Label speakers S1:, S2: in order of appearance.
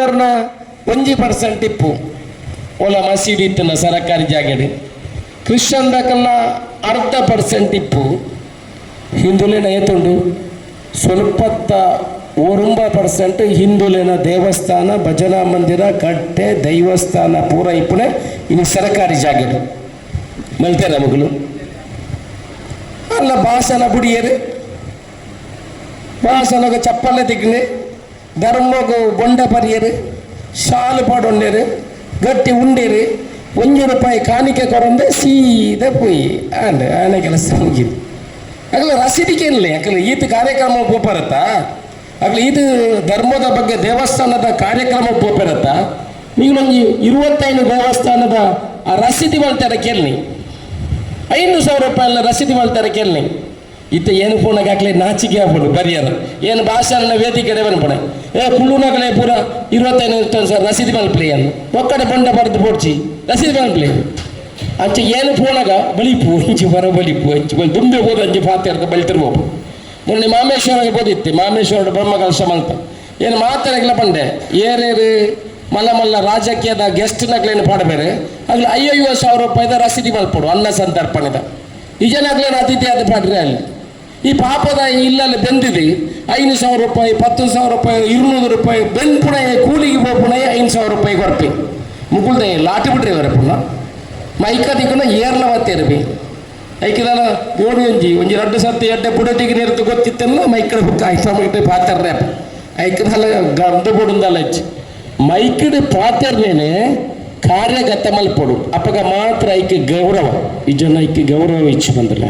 S1: ಅವರನ್ನ ಒಂಜಿ ಪರ್ಸೆಂಟ್ ಇಪ್ಪು. ಒಲ ಮಸೀದಿ ಇತ್ತನ ಸರಕಾರಿ ಜಾಗಡಿ ಕ್ರಿಶ್ಚನ್ ದಕಲ್ಲ ಅರ್ಧ ಪರ್ಸೆಂಟ್ ಇಪ್ಪು. ಹಿಂದುಲಿನ ಏತುಂಡು? ಸ್ವಲ್ಪತ್ತ ಒಂಬ ಪರ್ಸೆಂಟ್ ಹಿಂದುಲಿನ ದೇವಸ್ಥಾನ, ಭಜನಾ ಮಂದಿರ, ಕಟ್ಟೆ, ದೈವಸ್ಥಾನ ಪೂರ ಇಪ್ಪುನೆ ಇನ್ನು ಸರಕಾರಿ ಜಾಗಡು ಮಲ್ತೆ ನಮಗಲು ಅಲ್ಲ, ಭಾಷಣ ಬುಡಿಯರೆ? ಭಾಷಣಗ ಚಪ್ಪಲೆ ದಿಗ್ನೆ ಧರ್ಮಗು ಬೊಂಡ ಪರಿಯರು ಶಾಲು ಪಾಡೊಂಡೇರು ಗಟ್ಟಿ ಉಂಡೇರು ಒಂಜು ರೂಪಾಯಿ ಕಾಣಿಕೆ ಕೊರಂದೆ ಸೀದಾ ಪೋಯಿ. ಆಂಡ್ ಆನೆ ಕೆಲಸ ಮುಗಿದು. ರಸೀದಿಗೆ ಇರಲಿ ಯಾಕಂದ್ರೆ ಈತ ಕಾರ್ಯಕ್ರಮ ಪೋಪರತ್ತ ಅಗಲ ಇದು ಧರ್ಮದ ಬಗ್ಗೆ ದೇವಸ್ಥಾನದ ಕಾರ್ಯಕ್ರಮ ಪೋಪರತ್ತ ನೀವು ನಂಗೆ ಇರುವತ್ತೈದು ದೇವಸ್ಥಾನದ ಆ ರಸೀದಿ ಮಾಡ್ತಾರೆ ಕೇಳಿ ಐನೂರು ಸಾವಿರ ರೂಪಾಯಿ ರಸೀದಿ ಮಾಡ್ತಾರೆ ಕೇಳಿ ಇತ್ತ ಏನು ಪೂರ್ಣ ಹಾಕ್ಲಿ? ನಾಚಿಕೆ ಆಗ್ಬೋದು ಬರಿಯರು. ಏನು ಭಾಷಣ ವೇದಿಕೆ ಬನ್ಪಣೆ ಏ ಕುಳ್ಳುನಗಲೇ ಪೂರ ಇರುವತ್ತೈದು ಇರ್ತಾನೆ ಸರ್, ರಸೀದಿ ಮಲ್ಪ್ಲಿ ಅನ್ನು. ಒಕ್ಕಡೆ ಬಂಡ ಬರೆದು ಪೋಡ್ಚಿ ರಸೀದಿ ಮಲ್ಪ್ಲಿ ಅಂಚೆ ಏನು ಫೋನಾಗ ಬಲಿಪು ಇಂಚಿ ಬರ ಬಲಿಪು ಇಂಚಿ ಬಲಿ ದುಂಬೆ ಹೋದ ಅಂಚಿ ಪಾತ್ರೆ ಬಳಿತಿರ್ಬೋದು ಮೊನ್ನೆ ಮಾಮೇಶ್ವರ ಬೋದಿತ್ತೆ ಮಾಮೇಶ್ವರ ಬ್ರಹ್ಮ ಕಲಶ ಮಂತ ಏನು ಮಾತಾಡಗಿಲ್ಲ ಬಂಡೆ ಏರೇರು ಮಲ್ಲ ಮಲ್ಲ ರಾಜಕೀಯದ ಗೆಸ್ಟ್ ನಗ್ಲೇನು ಪಾಡಬೇರೆ? ಅಲ್ಲಿ ಐವತ್ತು ಸಾವಿರ ರೂಪಾಯಿದ ರಸೀದಿ ಮಲ್ಪಡು ಅನ್ನ ಸಂತರ್ಪಣೆದ. ನಿಜನಾಗ್ಲೇನು ಅತಿಥಿ ಅದು ಪಾಡ್ರೆ ಅಲ್ಲಿ? ಈ ಪಾಪದ ಇಲ್ಲೆಲ್ಲ ಬೆಂದಿದೆ. ಐದು ಸಾವಿರ ರೂಪಾಯಿ, ಪತ್ತು ಸಾವಿರ ರೂಪಾಯಿ, ಇರುನೂರು ರೂಪಾಯಿ, ಬೆಂದ್ ಪುಣೆ, ಕೂಲಿಗೆ ಹೋಗಿ ಐದು ಸಾವಿರ ರೂಪಾಯಿ ಕೊರಪಿ ಮುಗುಳ್ದೆ ಲಾಟಿ ಬಿಡ್ರಿ ಅವರ ಪುಣ್ಣ ಮೈಕದಿಕ್ಕನ ಏರ್ಲ ಮತ್ತೇರ್ಬಿ ಐಕಿದಾನ ಗೋಡಿ ಒಂಜಿ ಒಂಜಿ ರಡ್ಡು ಸತ್ತಿ ಎಡ್ಡೆ ಬುಡಟಿಗೆ ನೀರ್ತು ಗೊತ್ತಿತ್ತೆಲ್ಲ ಮೈಕಡೆ ಹುಕ್ಕ ಐಸಮಿಟ್ಟು ಪಾತರ್ರೆ ಐಕದಲ್ಲ ಗರ್ದ ಬುಡುಂದಲ್ಲ ಅಜ್ಜಿ ಮೈಕಡೆ ಪಾತರ್ನೇನೆ ಕಾರ್ಯಗತ ಮಲ್ಪಡು. ಅಪ್ಪಗ ಮಾತ್ರ ಐಕೆ ಗೌರವ. ಈ ಜನ ಐಕೆ ಗೌರವ ಇಚ್ಚು ಬಂದಿಲ್ಲ